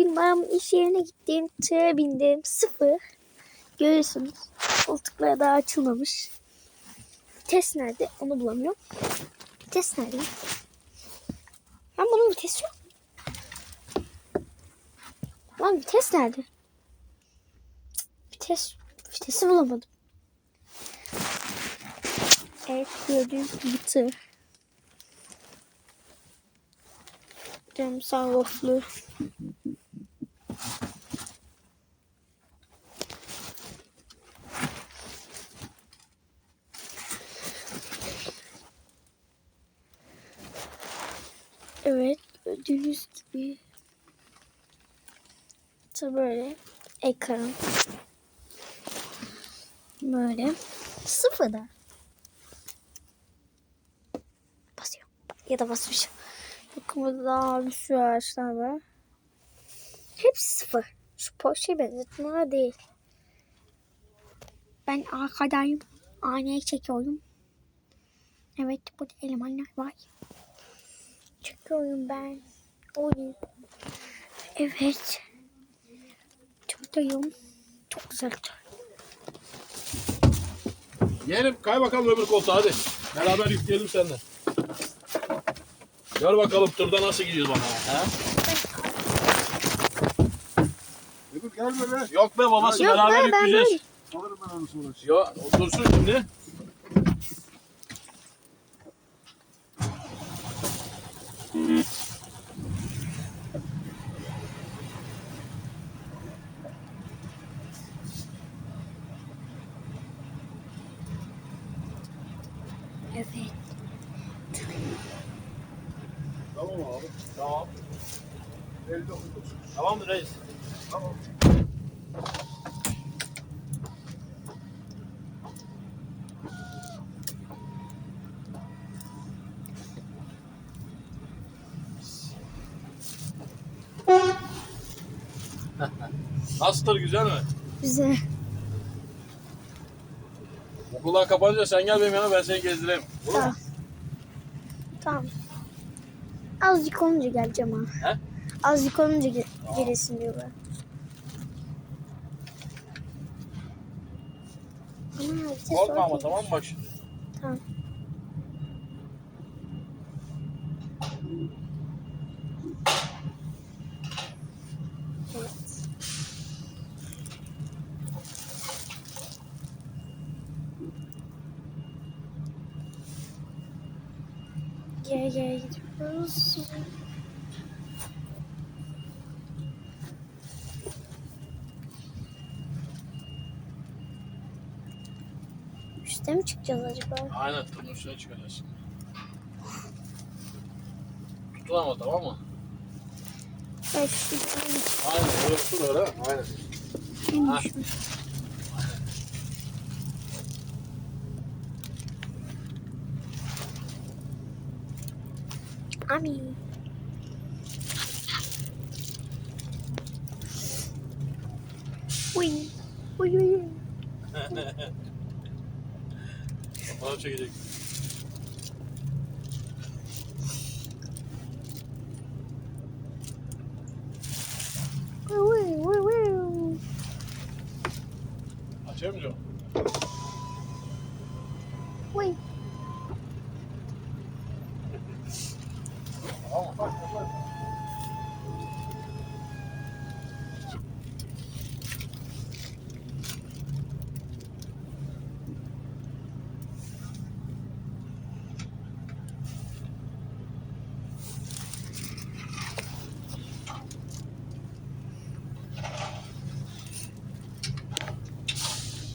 Bugün ben iş yerine gittim. Tığa bindim. Sıfır. Görüyorsunuz. Koltuklar daha açılmamış. Vites nerede? Onu bulamıyorum. Vites nerede? Ben bunun vitesi yok. Lan vites nerede? Vites, vitesi bulamadım. Evet gördüğünüz gibi tır. Cam sunrooflu. Evet gördüğünüz gibi. İşte böyle ekran. Böyle sıfırda. Basıyor. Ya da basmışım. Bakın burada daha bir sürü ağaçlar var. Hepsi sıfır. Şu Porsche benzetmeler değil. Ben arkadayım. Aynayı çekiyorum. Evet burada elemanlar var. Çekiyorum ben. Oy. Evet. Çoktayım. Çok güzel. Yeğenim kay bakalım öbür koltuğa hadi. Beraber yükleyelim seninle. Gör bakalım tırda nasıl gidiyoruz bana. He? Öbür gelme be. Yok be babası Yok be, beraber ben yükleyeceğiz. Alırım ben onu sonra. Ya otursun şimdi. Evet. Tamam abi. Tamam. 59. Tamam reis. Tamam. Nasıldır güzel mi? Güzel. Okullar kapanınca sen gel benim yanıma ben seni gezdireyim. Olur mu? Tamam. Azıcık olunca geleceğim ha. He? Azıcık olunca ge gelirsin diyorlar. Korkma ama tamam mı bak şimdi. Tamam. Evet. Geri geri gidiyoruz. Üste mi çıkacağız acaba? Aynen tırın üstüne çıkacağız. Tutun ama tamam mı? Üstten Aynen tutun öyle. Aynen. Ha. Ami. Uy. Uy uy uy. Bana çekecek. Uy 好，我到你这坐。